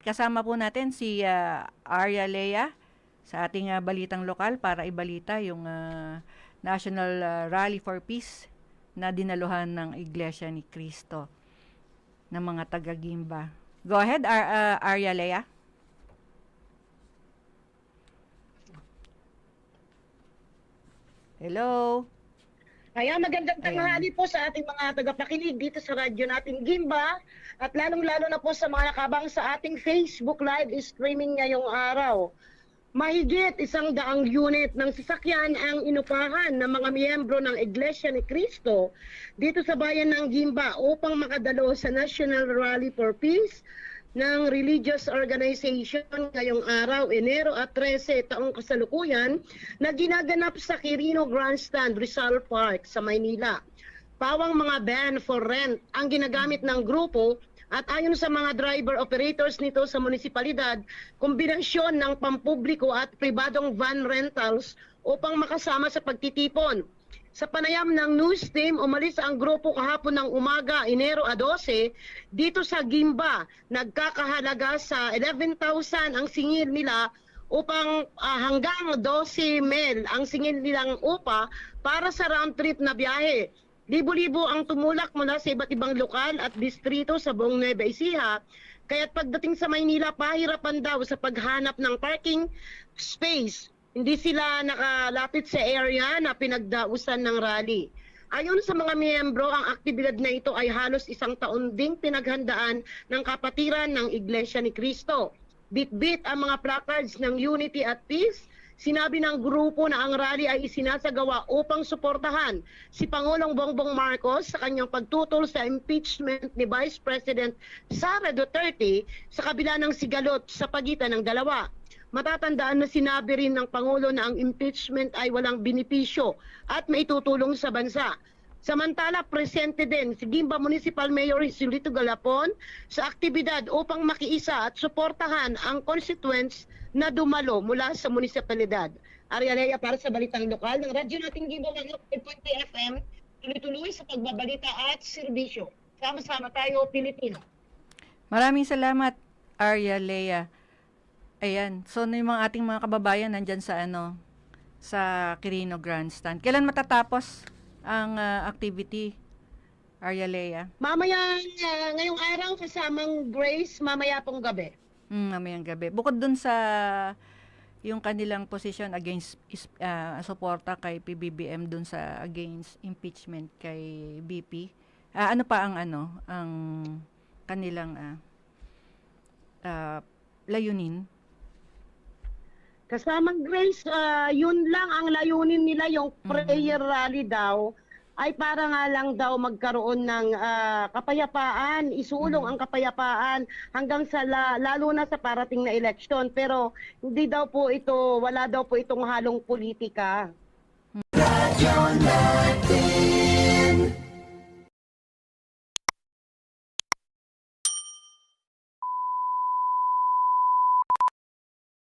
Kasama po natin si ah, Arya Lea sa ating ah, balitang lokal para ibalita yung ah, National Rally for Peace na dinaluhan ng Iglesia ni Cristo ng mga taga-Gimba. Go ahead, Ar- ah, Arya Lea. Hello. Kaya magandang tanghali po sa ating mga tagapakinig dito sa radyo natin Gimba at lalong-lalo na po sa mga nakabang sa ating Facebook live streaming ngayong araw. Mahigit isang daang unit ng sasakyan ang inupahan ng mga miyembro ng Iglesia ni Cristo dito sa bayan ng Gimba upang makadalo sa National Rally for Peace ng religious organization ngayong araw, Enero at 13 taong kasalukuyan na ginaganap sa Quirino Grandstand, Rizal Park sa Maynila. Pawang mga van for rent ang ginagamit ng grupo at ayon sa mga driver operators nito sa munisipalidad, kombinasyon ng pampubliko at pribadong van rentals upang makasama sa pagtitipon. Sa panayam ng news team, umalis ang grupo kahapon ng umaga, Enero a 12, dito sa Gimba. Nagkakahalaga sa 11,000 ang singil nila upang ah, hanggang 12 mil ang singil nilang upa para sa round trip na biyahe. Libo-libo ang tumulak mula sa iba't ibang lokal at distrito sa buong Nueva Ecija. Kaya't pagdating sa Maynila, pahirapan daw sa paghanap ng parking space. Hindi sila nakalapit sa area na pinagdausan ng rally. Ayon sa mga miyembro, ang aktibidad na ito ay halos isang taon ding pinaghandaan ng kapatiran ng Iglesia ni Cristo. Bit-bit ang mga placards ng Unity at Peace. Sinabi ng grupo na ang rally ay isinasagawa upang suportahan si Pangulong Bongbong Marcos sa kanyang pagtutol sa impeachment ni Vice President Sara Duterte sa kabila ng sigalot sa pagitan ng dalawa. Matatandaan na sinabi rin ng Pangulo na ang impeachment ay walang binipisyo at maitutulong sa bansa. Samantala, presente din si Gimba Municipal Mayor Silito Galapon sa aktibidad upang makiisa at suportahan ang constituents na dumalo mula sa munisipalidad. Arialea para sa Balitang Lokal ng radyo nating Gimba 105.3 FM, tuloy-tuloy sa pagbabalita at serbisyo. Sama-sama tayo, Pilipino. Maraming salamat, Arya Lea. Ayan. So, na yung mga ating mga kababayan nandyan sa ano, sa Quirino Grandstand. Kailan matatapos ang ah, activity, Arya Lea? Mamaya, ah, ngayong araw kasamang Grace, mamaya pong gabi. Hmm, mamayang gabi. Bukod dun sa yung kanilang position against ah, suporta kay PBBM dun sa against impeachment kay BP. ah, ano pa ang ano, ang kanilang ah, ah, layunin? Kasamang Grace, ah, yun lang ang layunin nila, yung prayer rally daw, ay para nga lang daw magkaroon ng ah, kapayapaan, isulong ang kapayapaan hanggang sa la- lalo na sa parating na eleksyon. Pero hindi daw po ito, wala daw po itong halong politika.